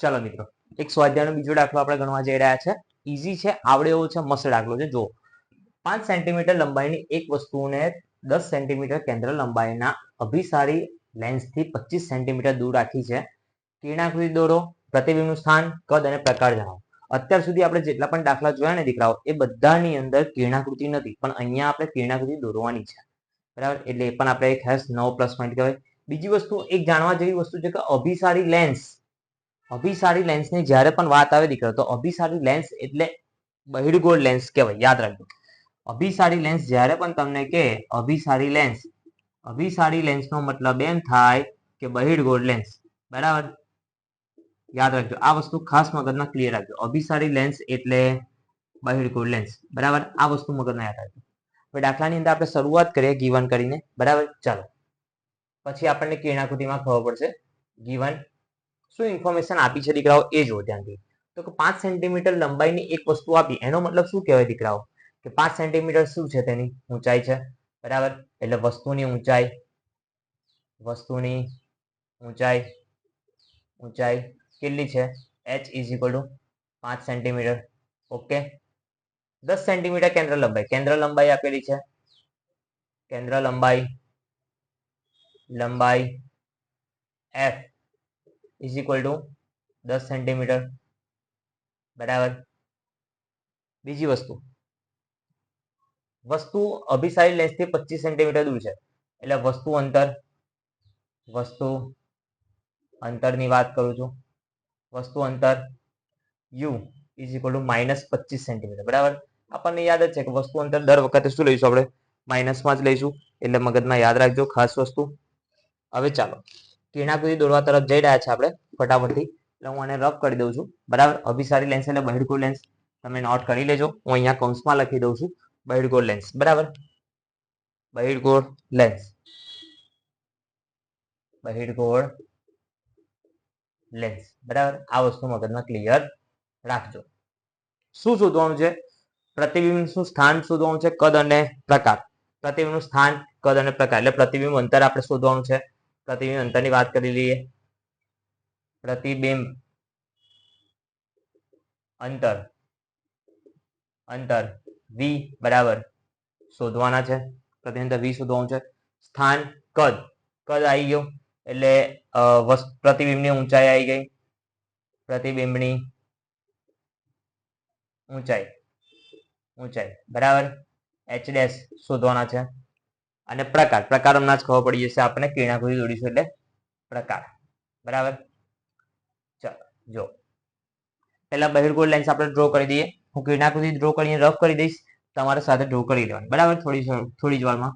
ચાલો મિત્રો, એક સ્વાધ્યાયનો બીજો દાખલો આપણે ગણવા જઈ રહ્યા છે. ઈઝી છે, આવડે એવો છે, મસ્ત દાખલો છે. જો પાંચ સેન્ટીમીટર લંબાઈની એક વસ્તુને દસ સેન્ટીમીટર કેન્દ્ર લંબાઈના અભિસારી લેન્સથી પચીસ સેન્ટીમીટર દૂર રાખી છે. કિરણાકૃતિ દોરો, પ્રતિબિંબનું સ્થાન, કદ અને પ્રકાર જણાવો અત્યાર સુધી આપણે જેટલા પણ દાખલા જોયા ને દીકરાઓ, એ બધાની અંદર કિરણાકૃતિ નથી, પણ અહીંયા આપણે કિરણાકૃતિ દોરવાની છે. બરાબર? એટલે એ પણ આપણે એક ખાસ નવો પ્લસ પોઈન્ટ કહેવાય. બીજી વસ્તુ, એક જાણવા જેવી વસ્તુ છે કે અભિસારી લેન્સ અભિસારી લેન્સની જ્યારે પણ વાત આવે દીકરો, તો અભિસારી લેન્સ એટલે બહિર્ગોળ લેન્સ કહેવાય, યાદ રાખજો. અભિસારી લેન્સ જ્યારે પણ તમને કે અભિસારી લેન્સ અભિસારી લેન્સનો મતલબ એમ થાય કે બહિર્ગોળ લેન્સ બરાબર? યાદ રાખજો, આ વસ્તુ ખાસ મગજમાં ક્લિયર રાખજો. અભિસારી લેન્સ એટલે બહિર્ગોળ લેન્સ બરાબર? આ વસ્તુ મગજમાં યાદ રાખજો. હવે દાખલાની અંદર આપણે શરૂઆત કરીએ, ગીવન કરીને, બરાબર? ચાલો. પછી આપણને કિરણાકૃતિમાં ખબર પડશે, ગીવન શું ઇન્ફોર્મેશન આપી છે દીકરાઓ? એ જુઓ ધ્યાનથી. તો કે પાંચ સેન્ટીમીટર લંબાઈની એક વસ્તુ આપી. એનો મતલબ શું કહેવાય દીકરાઓ? કે પાંચ સેન્ટીમીટર શું છે તેની? ઊંચાઈ છે. બરાબર? એટલે વસ્તુની ઊંચાઈ વસ્તુની ઊંચાઈ ઊંચાઈ કેટલી છે? એચ ઇઝ ઇક્વલ ટુ પાંચ સેન્ટીમીટર ઓકે દસ સેન્ટીમીટર કેન્દ્ર લંબાઈ. કેન્દ્ર લંબાઈ આપેલી છે. કેન્દ્ર લંબાઈ લંબાઈ એફ ઇઝ ઇક્વલ ટુ દસ સેન્ટીમીટર બરાબર? બીજી વસ્તુ. વસ્તુ અભિસારી લેન્સથી પચીસ સેન્ટીમીટર દૂર છે. એટલે વસ્તુ અંતર, વસ્તુ અંતરની વાત કરું છું. વસ્તુ અંતર U is equal to minus પચીસ સેન્ટીમીટર બરાબર? આપણને યાદ જ છે કે વસ્તુ અંતર દર વખતે શું લઈશું આપણે? માઇનસમાં જ લઈશું. એટલે મગજમાં યાદ રાખજો ખાસ વસ્તુ. હવે ચાલો. કિરણાકૃતિ દોરવા તરફ જઈ રહ્યા છે આપણે, ફટાફટથી. એટલે હું આને રફ કરી દઉં છું. બરાબર? અભિસારી લેન્સ એટલે બહિર્ગોળ લેન્સ તમે નોટ કરી લેજો. હું અહીંયા કૌંસમાં લખી દઉં છું. બહિર્ગોળ લેન્સ બરાબર? બહિર્ગોળ લેન્સ બહિર્ગોળ લેન્સ બરાબર? આ વસ્તુ મગજમાં ક્લિયર રાખજો. શું શોધવાનું છે? પ્રતિબિંબનું સ્થાન શોધવાનું છે? કદ અને પ્રકાર. પ્રતિબિંબનું સ્થાન, કદ અને પ્રકાર. એટલે પ્રતિબિંબ અંતર આપણે શોધવાનું છે. પ્રતિબિંબ અંતરની વાત કરી લઈએ. પ્રતિબિંબ અંતર અંતર વી બરાબર શોધવાના છે. પ્રતિબિંબ વી શોધવાનું છે. સ્થાન કદ કદ આવી ગયું. એટલે પ્રતિબિંબની ઊંચાઈ આવી ગઈ. પ્રતિબિંબની ઊંચાઈ ઊંચાઈ બરાબર એચ ડેશ શોધવાના છે. અને પ્રકાર. પ્રકાર હમણાં જ ખબર પડી જશે આપણે કિરણાકૃતિ દોડીશું એટલે પ્રકાર. બરાબર? ચાલો જો. પહેલા બહિર્ગોળ લેન્સ આપણે ડ્રો કરી દઈએ. હું કિરણા સુધી ડ્રો કરીને રફ કરી દઈશ, તમારે સાથે ડ્રો કરી દેવાનું બરાબર? થોડી થોડી જ વારમાં.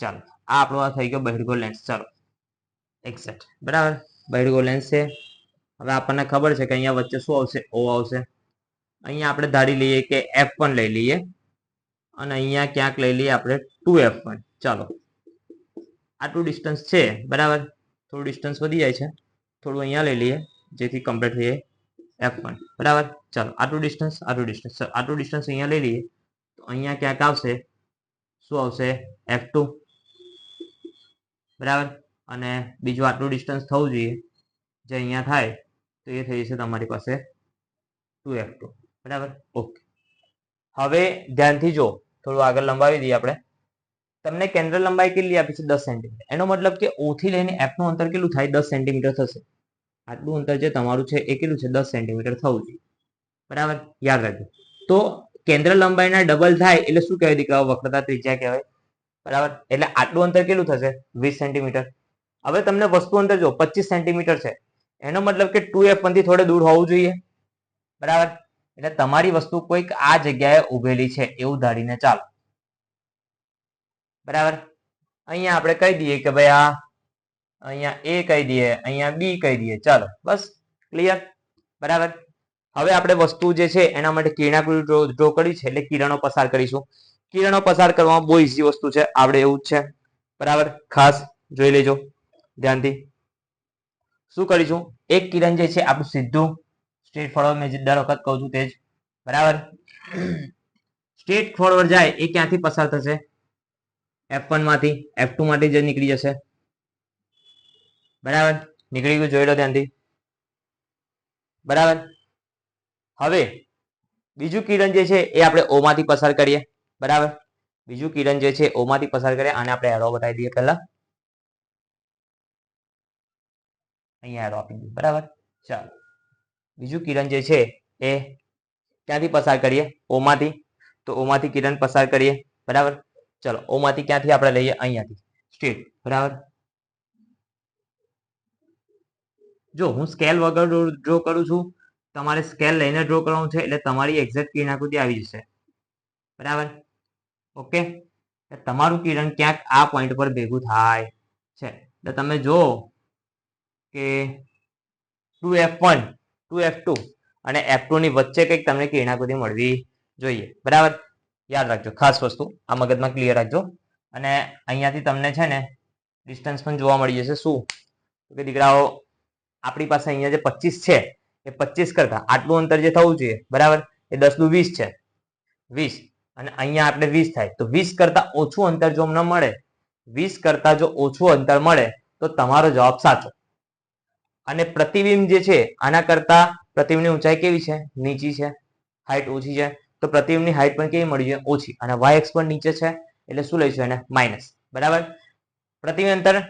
ચાલો. આ આપણો આ થઈ ગયો બહિર્ગોળ લેન્સ ચાલો. એક્ઝેક્ટ બરાબર? બહિર્ગોળ લેન્સ છે. હવે આપણને ખબર છે કે અહીંયા વચ્ચે શું આવશે? ઓ આવશે. અહીંયા આપણે ધારી લઈએ કે એફ પણ લઈ લઈએ. અને અહીંયા ક્યાંક લઈ લઈએ આપણે ટુ એફ વન ચાલો. આટલું ડિસ્ટન્સ છે, બરાબર? થોડું ડિસ્ટન્સ વધી જાય છે. થોડું અહીંયા લઈ લઈએ, જેથી કમ્પ્લીટ થઈએ એફ વન બરાબર? ચાલો આટલું ડિસ્ટન્સ આટલું ડિસ્ટન્સ આટલું ડિસ્ટન્સ અહીંયા લઈ લઈએ. તો અહીંયા ક્યાંક આવશે? શું આવશે? એફ ટુ બરાબર? અને બીજું આટલું ડિસ્ટન્સ થવું જોઈએ. જે અહીંયા થાય, તો એ થઈ જશે તમારી પાસે ટુ એફ ટુ બરાબર? ઓકે. હવે ધ્યાનથી જો થોડું આગળ લંબાવી દઈએ આપણે. તમને કેન્દ્ર લંબાઈ કેટલી આપી છે? દસ સેન્ટીમીટર. એનો મતલબ કે O થી લઈને એફનું અંતર કેટલું થાય? દસ સેન્ટીમીટર થશે. આટલું અંતર જે તમારું છે એ કેટલું છે? દસ સેન્ટીમીટર થવું જોઈએ. બરાબર? યાદ રાખજો. તો કેન્દ્ર લંબાઈના ડબલ થાય એટલે શું કહેવાય દીકરાઓ? વક્રતા ત્રિજ્યા કહેવાય. બરાબર? એટલે આટલું અંતર કેટલું થશે? વીસ સેન્ટીમીટર. હવે તમને વસ્તુ અંતર જો પચીસ સેન્ટીમીટર છે. એનો મતલબ કે ટુ એફથી થોડે દૂર હોવું જોઈએ. બરાબર? એટલે તમારી વસ્તુ કોઈક આ જગ્યાએ ઉભેલી છે એવું ધારીને ચાલો. બરાબર? અહીંયા આપણે કહી દઈએ કે ભાઈ આ, અહીંયા એ કહી દઈએ, અહીંયા બી કહી દઈએ. ચાલો, બસ ક્લિયર બરાબર? હવે આપણે વસ્તુ જે છે એના માટે કિરણાકૃતિ ડ્રો કરી છે એટલે કિરણો પસાર કરીશું. કિરણો પસાર કરવામાં બહુ ઈઝી વસ્તુ છે આપણે એવું જ છે. બરાબર? ખાસ જોઈ લેજો ધ્યાનથી. શું કરીશું? એક કિરણ જે છે આપણું સીધું સ્ટ્રેટ ફોરવર્ડ મેં દર વખત કહું છું તે જ. બરાબર? સ્ટ્રેટ ફોરવર્ડ જાય એ ક્યાંથી પસાર થશે? એફમાંથી એફ ટુ માંથી જ નીકળી જશે. બરાબર? નીકળી ગયું, જોઈ લો ત્યાંથી બરાબર? હવે, બીજું કિરણ જે છે એ આપણે ઓ માંથી પસાર કરીએ. બરાબર? બીજું કિરણ જે છે ઓ માંથી પસાર કરીએ. આને આપણે એરો બતાવી દઈએ પહેલા. અહીંયા એરો આપી દઈએ. બરાબર? ચાલો. બીજું કિરણ જે છે એ ક્યાંથી પસાર કરીએ? ઓમાંથી. તો ઓમાંથી કિરણ પસાર કરીએ. બરાબર? ચલો, ઓમાંથી ક્યાંથી આપણે લઈએ? અહીંયાથી. સ્ટ્રેટ. બરાબર? જો, હું સ્કેલ વગર ડ્રો કરું છું, તમારે સ્કેલ લઈને ડ્રો કરવાનું છે, એટલે તમારી એક્ઝેક્ટ કિરણાકૃતિ આવી જશે. બરાબર? ઓકે? તમારું કિરણ ક્યાંક આ પોઈન્ટ પર ભેગું થાય છે. એટલે તમે જો કે two F one to F two અને એફ ટુ ની વચ્ચે કંઈક તમને કિરણાકૃતિ મળવી જોઈએ. બરાબર? યાદ રાખજો. ખાસ વસ્તુ. આ મગજમાં ક્લિયર રાખજો. અને અહીંયાથી તમને છે ને ડિસ્ટન્સ પણ જોવા મળી જશે. શું? કે દીકરાઓ, આપણી પાસે અહીંયા જે પચીસ છે, એ પચીસ કરતા આટલું અંતર જે થવું જોઈએ. બરાબર? એ દસનું વીસ છે. વીસ. અને અહીંયા આપણે વીસ થાય. તો વીસ કરતા ઓછું અંતર જો અમને મળે, વીસ કરતા જો ઓછું અંતર મળે, તો તમારો જવાબ સાચો. અને પ્રતિબિંબ જે છે, આના કરતા પ્રતિબિંબની ઊંચાઈ કેવી છે? નીચી છે. હાઈટ ઓછી છે. તો પ્રતિબિંબની હાઈટ પણ કેવી મળી છે? ઓછી. અને વાય એક્સ પણ નીચે છે. એટલે શું લઈશું એને? માઇનસ બરાબર? પ્રતિબિંબ અંતર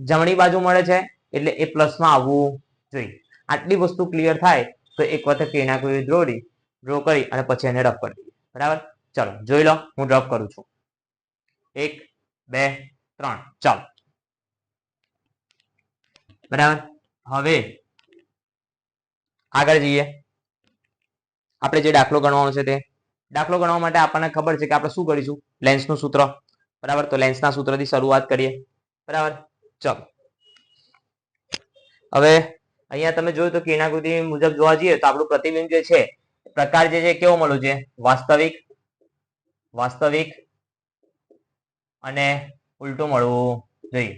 જમણી બાજુ મળે છે. એટલે એ પ્લસમાં આવવું જોઈએ. આટલી વસ્તુ ક્લિયર થાય, તો એક વખત કિરણાકૃતિ દોરી ડ્રો કરી અને પછી એને રફ કરી દઈએ. બરાબર? ચલો, જોઈ લો. હું ડ્રોપ કરું છું. એક, બે, ત્રણ. ચાલો. બરાબર? હવે આગળ જઈએ. આપણે જે દાખલો ગણવાનો છે તે. દાખલો ગણવા માટે આપણને ખબર છે કે આપણે શું કરીશું? લેન્સનું સૂત્ર. બરાબર? તો લેન્સના સૂત્રથી શરૂઆત કરીએ. બરાબર? ચલો. હવે અહીંયા તમે જોયું તો કિરણાકૃતિ મુજબ જોવા જઈએ તો આપણું પ્રતિબિંબ જે છે, પ્રકાર જે છે કેવો મળ્યો છે? વાસ્તવિક વાસ્તવિક અને ઉલટું મળવું જોઈએ.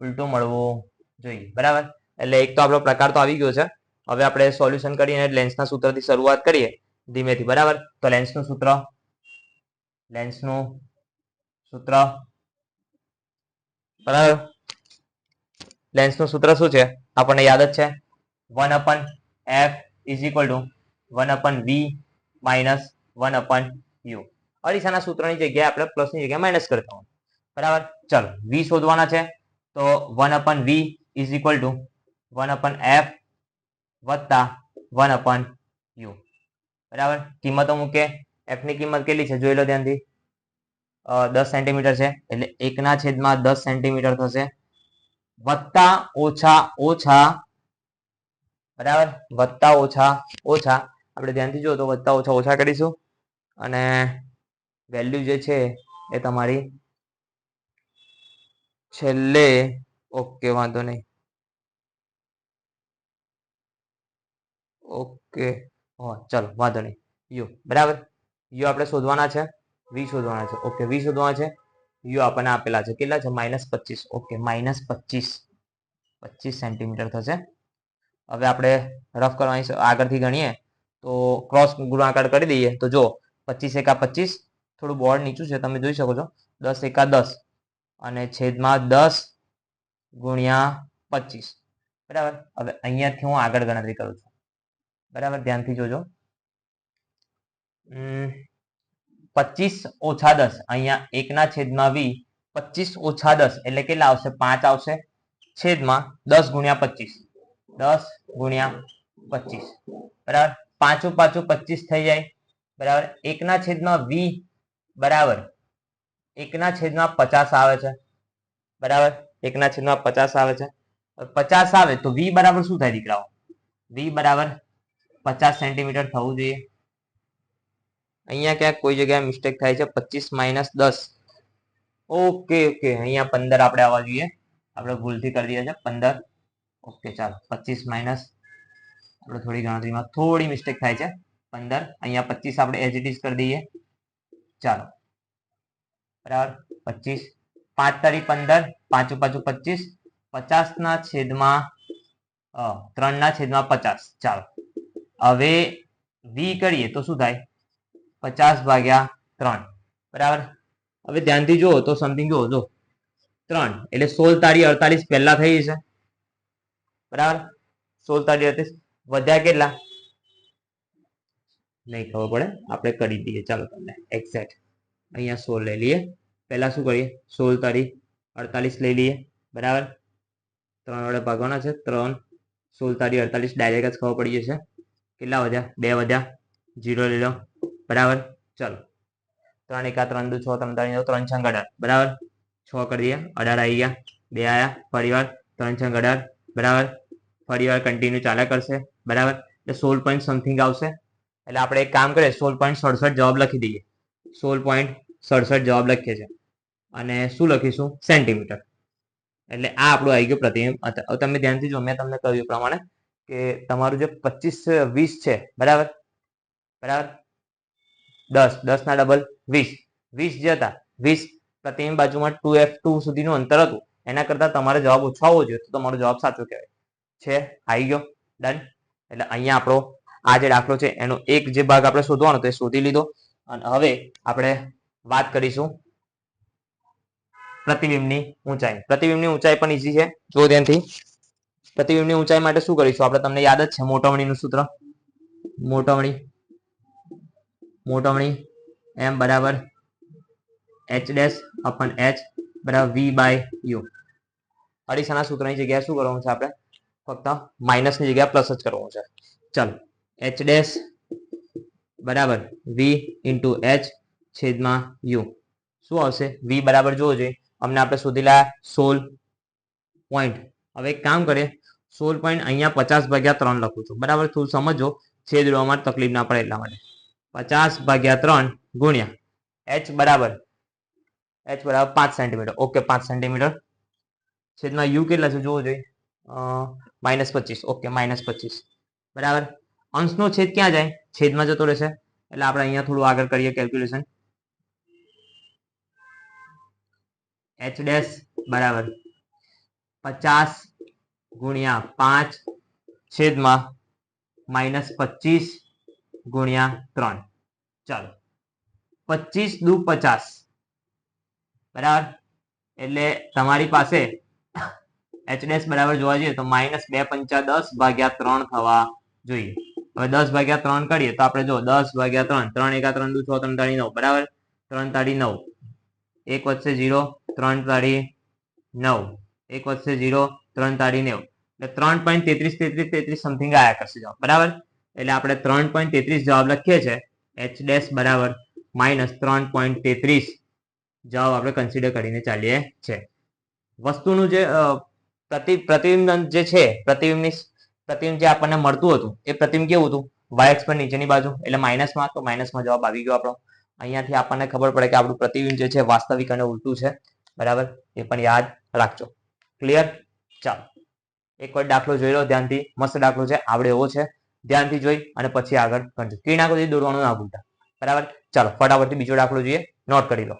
ઉલટું મળવું જોઈએ. બરાબર? એટલે એક તો આપણો પ્રકાર તો આવી ગયો છે. હવે આપણે સોલ્યુશન કરીને લેન્સના સૂત્રથી શરૂઆત કરીએ ધીમેથી, બરાબર? તો લેન્સનું સૂત્ર લેન્સનું સૂત્ર, બરાબર? લેન્સનું સૂત્ર શું છે? આપણને યાદ જ છે? One upon F is equal to one upon V minus one upon U અરીસાના સૂત્રની જગ્યાએ આપણે પ્લસની જગ્યાએ માઇનસ કરતા હોય બરાબર? ચલો વી શોધવાના છે. તો one upon V is equal to one upon F વત્તા વન અપન યુ. બરાબર? કિંમતો મૂકે એફની કિંમત કેટલી છે? જોઈ લો ધ્યાનથી. દસ સેન્ટીમીટર છે. એટલે એકના છેદમાં દસ સેન્ટીમીટર થશે. વત્તા ઓછા ઓછા, બરાબર? વત્તા ઓછા ઓછા. આપણે ધ્યાનથી જો તો વત્તા ઓછા ઓછા કરીશું. અને વેલ્યુ જે છે એ તમારી છેલ્લે, ઓકે, વાંધો નહીં. ઓકે. હા, ચલો, વાંધો નહીં. યુ, બરાબર? યુ આપણે શોધવાના છે. વી શોધવાના છે. ઓકે, વી શોધવાના છે. યુ આપણને આપેલા છે. કેટલા છે? માઇનસ પચીસ. ઓકે, માઇનસ પચીસ. પચીસ સેન્ટીમીટર થશે. હવે આપણે રફ કરવાની આગળથી ગણીએ તો ક્રોસ ગુણાકાર કરી દઈએ. તો જો પચીસ એકા પચીસ, થોડું બોર્ડ નીચું છે. તમે જોઈ શકો છો. દસ એકા દસ. અને છેદમાં દસ ગુણ્યા પચીસ. બરાબર? હવે અહીંયાથી હું આગળ ગણતરી કરું છું. બરાબર? ધ્યાનથી જોજો. પચીસ ઓછા દસ. અહીંયા એકના છેદમાં વી પચીસ ઓછા દસ. એટલે કેટલા આવશે? પાંચ આવશે. છેદમાં દસ ગુણ્યા પચીસ. દસ ગુણ્યા પચીસ. બરાબર? પાંચું પાછું પચીસ થઈ જાય. બરાબર? એકના છેદમાં વી બરાબર? એકના છેદમાં પચાસ આવે છે. બરાબર? એકના છેદમાં પચાસ આવે છે. પચાસ આવે તો વી બરાબર શું થાય દીકરાઓ? વી બરાબર પચાસ સેન્ટીમીટર થવું જોઈએ અહીંયા ક્યાંક કોઈ જગ્યાએ મિસ્ટેક થાય છે પચીસ માઇનસ દસ ઓકે ઓકે અહીંયા પંદર આપણે આવવા જોઈએ આપણે ભૂલથી કરી દઈએ છે, પંદર। ઓકે ચાલો પચીસ માઇનસ આપણે થોડી ગણતરીમાં થોડી મિસ્ટેક થાય છે, પંદર, અહીંયા પચીસ આપણે એજ ઇટ ઇઝ કરી દઈએ। ચાલો, બરાબર પચીસ પાંચ તારીખ પંદર, પાંચું પાછું પચીસ પચાસના છેદમાં ત્રણના છેદમાં પચાસ, ચાલો હવે વી કરીએ તો શું થાય? પચાસ ભાગ્યા ત્રણ. બરાબર? હવે ધ્યાનથી જુઓ તો સમથિંગ જુઓ જો ત્રણ. એટલે સોળ તારી અડતાલીસ પહેલા થઈ જશે. બરાબર? સોળ તારી અડતાલીસ. વધ્યા કેટલા? નહીં ખબર પડે. આપણે કરી દઈએ. ચાલો તમને એક્ઝેક્ટ અહીંયા સોળ લઈ લઈએ. પહેલા શું કરીએ? સોળ તારી અડતાલીસ લઈ લઈએ. બરાબર? ત્રણ વડે ભાગવાના છે. ત્રણ. સોળ તારી અડતાલીસ ડાયરેક્ટ જ ખબર પડી જશે. કેટલા વધ્યા? બે વધ્યા. જીરો લઈ લો. બરાબર? ચલો. ત્રણ એકા ત્રણ, દુ છ, ત્રણ ત્રણ ત્રણ છંગ અઢાર બરાબર? છ કરી દઈએ. અઢાર આવી ગયા. બે આયા. ફરીવાર ત્રણ છંગ અઢાર બરાબર ફરીવાર કન્ટિન્યુ ચાલ્યા કરશે. બરાબર? એટલે સોળ પોઈન્ટ સમથિંગ આવશે. એટલે આપણે એક કામ કરીએ. સોળ પોઈન્ટ સડસઠ જવાબ લખી દઈએ. સોળ પોઈન્ટ સડસઠ જવાબ લખીએ છીએ. અને શું લખીશું? સેન્ટીમીટર એટલે આ આપણું આવી ગયું પ્રતિબિંબ. તમે ધ્યાનથી જો મેં તમને કહ્યું પ્રમાણે કે તમારું જે પચીસ, વીસ છે, બરાબર? બરાબર? દસ દસ ના ડબલ વીસ. વીસ જે હતા, વીસ પ્રતિબિંબ બાજુમાં ટુ એફ ટુ સુધીનું અંતર હતું. એના કરતા તમારે જવાબ ઓછો આવવો જોઈએ, તો તમારો જવાબ સાચો કહેવાય. છે? આવી ગયો. ડન એટલે અહીંયા આપણો, આ જે દાખલો છે, એનો એક જે ભાગ આપણે શોધવાનો તે શોધી લીધો. અને હવે આપણે વાત કરીશું પ્રતિબિંબની ઊંચાઈ. પ્રતિબિંબની ઊંચાઈ પણ ઈઝી છે. જો ધ્યાનથી. પ્રતિબિંબની ઊંચાઈ માટે શું કરીશું? આપણે તમને યાદ જ છે, મોટવણીનું સૂત્ર. મોટવણી. મોટવણી. એમ બરાબર. એચ ડેશ અપન એચ બરાબર વી બાય યુ અડીસાના સૂત્રની જગ્યાએ શું કરવાનું છે આપણે? ફક્ત માઇનસની જગ્યાએ પ્લસ જ કરવાનું છે. ચાલો. એચ ડેશ બરાબર વી ઇન્ટુ એચ છેદમાં યુ શું આવશે? વી બરાબર જોવો જોઈએ. અમને આપણે શોધેલા સોળ પોઈન્ટ હવે એક કામ કરીએ. સોળ પોઈન્ટ અહીંયા પચાસ ભાગ્યા ત્રણ લખું છું. બરાબર? થોડું સમજો, છેદ રોવામાં તકલીફ ના પડે એટલા માટે. પચાસ ભાગ્યા ત્રણ ગુણ્યા. એચ બરાબર? એચ બરાબર પાંચ સેન્ટીમીટર ઓકે પાંચ સેન્ટીમીટર છેદમાં યુ કેટલા છે? જોવો જોઈએ. માઇનસ પચીસ. ઓકે માઇનસ પચીસ. બરાબર? અંશનો છેદ ક્યાં જાય? છેદમાં જતો રહેશે. એટલે આપણે અહીંયા થોડું આગળ કરીએ કેલ્ક્યુલેશન એચ ડેશ બરાબર. પચાસ ગુણ્યા પાંચ છેદમાં માઇનસ પચીસ ગુણ્યા ત્રણ. ચાલો. પચીસ દુ પચાસ. બરાબર? એટલે તમારી પાસે એચ ડેશ બરાબર જોવા જઈએ તો માઇનસ બે પંચા દસ ભાગ્યા ત્રણ થવા જોઈએ. હવે દસ ભાગ્યા ત્રણ કરીએ તો આપણે જો દસ ભાગ્યા ત્રણ ત્રણ એકા ત્રણ દુ છ, ત્રણ તાળી નવ. બરાબર? ત્રણ તાળી નવ. એક વચ્ચે જીરો ત્રણ તાળી નવ. એક વચ્ચે જીરો ત્રણ તારી નેવ. એટલે ત્રણ પોઈન્ટ તેત્રીસ તેત્રીસ તેત્રીસ સમથિંગ આયા કરશે જવાબ. બરાબર? એટલે આપણે ત્રણ પોઈન્ટ તેત્રીસ જવાબ લખીએ છીએ. એચ ડેશ બરાબર માઇનસ ત્રણ પોઈન્ટ તેત્રીસ જવાબ આપણે કન્સિડર કરીને ચાલીએ છે વસ્તુનું જે પ્રતિ પ્રતિબિંબ જે છે, પ્રતિબિંબની પ્રતિબિંબ જે આપણને મળતું હતું, એ પ્રતિબિંબ કેવું હતું? વાય એક્સ પર નીચેની બાજુ. એટલે માઇનસમાં તો માઇનસમાં જવાબ આવી ગયો આપણો. અહીંયાથી આપણને ખબર પડે કે આપણું પ્રતિબિંબ જે છે, વાસ્તવિક અને ઉલટું છે. બરાબર? એ પણ યાદ રાખજો. ક્લિયર ચાલો, એક વાર દાખલો જોઈ લો ધ્યાનથી, મસ્ત દાખલો છે, આવડે એવો છે. ધ્યાનથી જોઈ અને પછી આગળ કન્ટિન્યુ કિરણાકૃતિ દોરવાનું ના ભૂલતા. બરાબર? ચાલો, ફટાફટથી બીજો દાખલો જોઈએ, નોટ કરી લો.